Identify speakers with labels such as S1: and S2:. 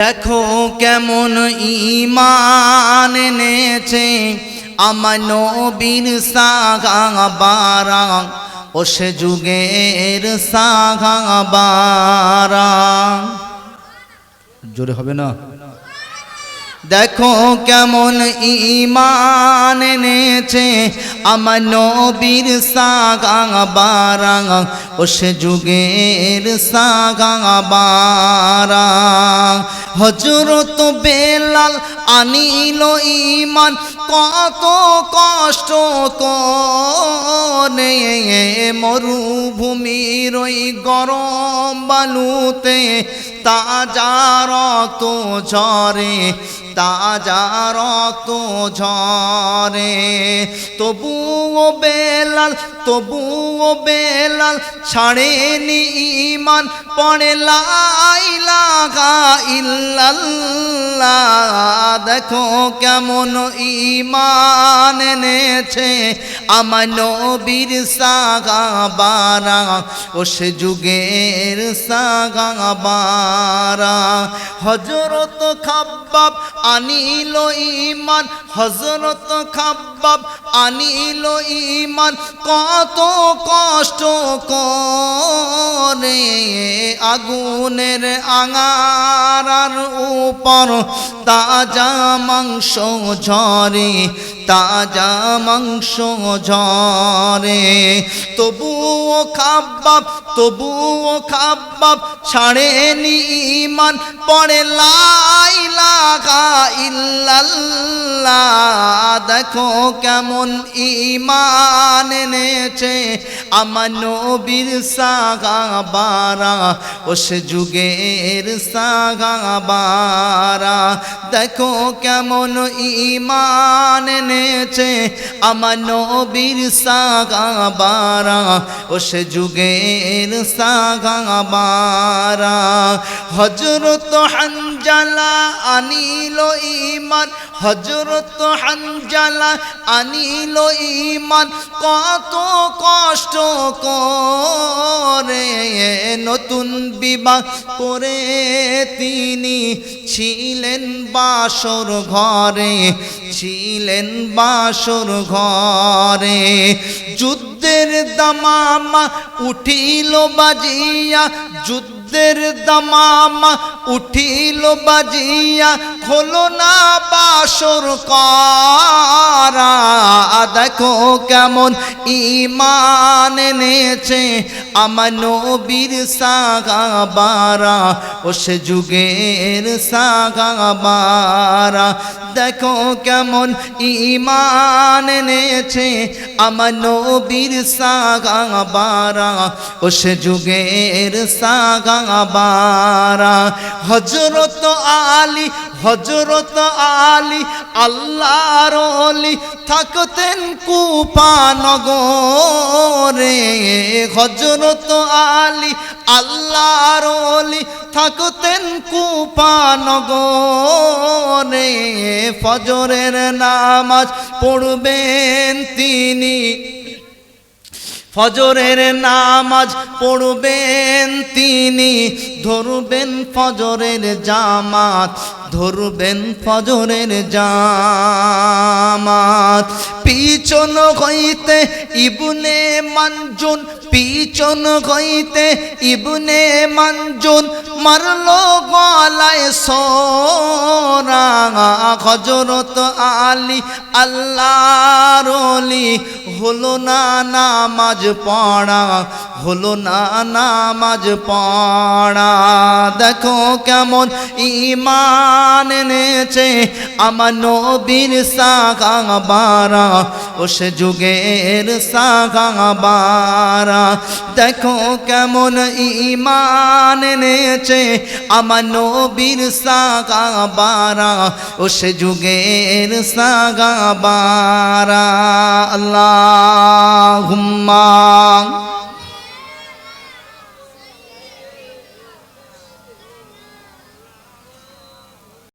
S1: দেখো কেমন ইমান এনেছে আমার নবীর সাগাবারা ও সে যুগের সাগাবারা জোরে হবে না? দেখো কেমন ইমান এনেছে আমার নবীর সাগাবারা ও সে যুগের সাগাবারা হজরত বেলাল আনিল ইমান কত কষ্ট করে মরুভূমির ওই গরম বালুতে তাজা রক্ত ঝরে তাজা রক্ত ঝরে। তবুও বেলাল তবুও বেলাল ছাড়েনি ইমান পড়ে লাইলাগা ইল্লাল্লাহ। দেখো কেমন ইমান এনেছে আমার নবীর সাগাবারা ও সে যুগের সাগাবারা হজরত খাব্বাব আনিল ইমান হজরত খাব্বাব আনিল ইমান কত কষ্ট করে আগুনের আঙারার উপর তাজা মাংস ঝরে, তাজা মাংস ঝরে। তবুও খাব্বাব তবুও খাব্বাব ছাড়েনি ইমান লাইলাগা ইল্লাল্লাহ। দেখো কেমন ইমান এনেছে আমার নবীর সাগাবারা ও সে যুগের সাগাবারা দেখো কেমন ইমান এনেছে আমার নবীর সাগাবারা ও সে যুগের সাগাবারা হজরত হানজালা আনিল ইমান হজরত হানজালা আনিল ইমান কত কষ্ট করে নতুন বিবাহ করে তিনি ছিলেন বাসর ঘরে, ছিলেন বাসর ঘরে। যুদ্ধের দামামা উঠিল বাজিয়া যুদ্ধের দামামা উঠিল বাজিয়া খোলো না বাসর করা। দেখো কেমন ইমান এনেছে আমার নবীর সাগাবারা ও সে যুগের সাগাবারা। দেখো কেমন ইমান এনেছে আমার নবীর সাগাবারা ও সে যুগের সাগাবারা। হজরত আলী হজরত আলী আল্লাহর অলি থাকতেন কুপানগরে। হজরত আলী আল্লাহর অলি থাকতেন কুপানগরে। ফজরের নামাজ পড়বেন তিনি। ফজরের নামাজ পড়বেন তিনি। ধরবেন ফজরের জামাত ধরবেন ফজরের জামাত। পিছন হইতে ইবনে মঞ্জুন পিছন হইতে ইবনে মঞ্জুন মারলো গলায় সোরা হজরত আলী, আল্লাহর অলি হলো না নামাজ পড়া, হলো না নামাজ পড়া। দেখো কেমন ইমান এনেছে আমার নবীর সাগাবারা ও সে যুগের সাগাবারা। দেখো কেমন ইমান নেছে আমার নবীর সাগাবারা। ও সে যুগের সাগাবারা। আল্লাহ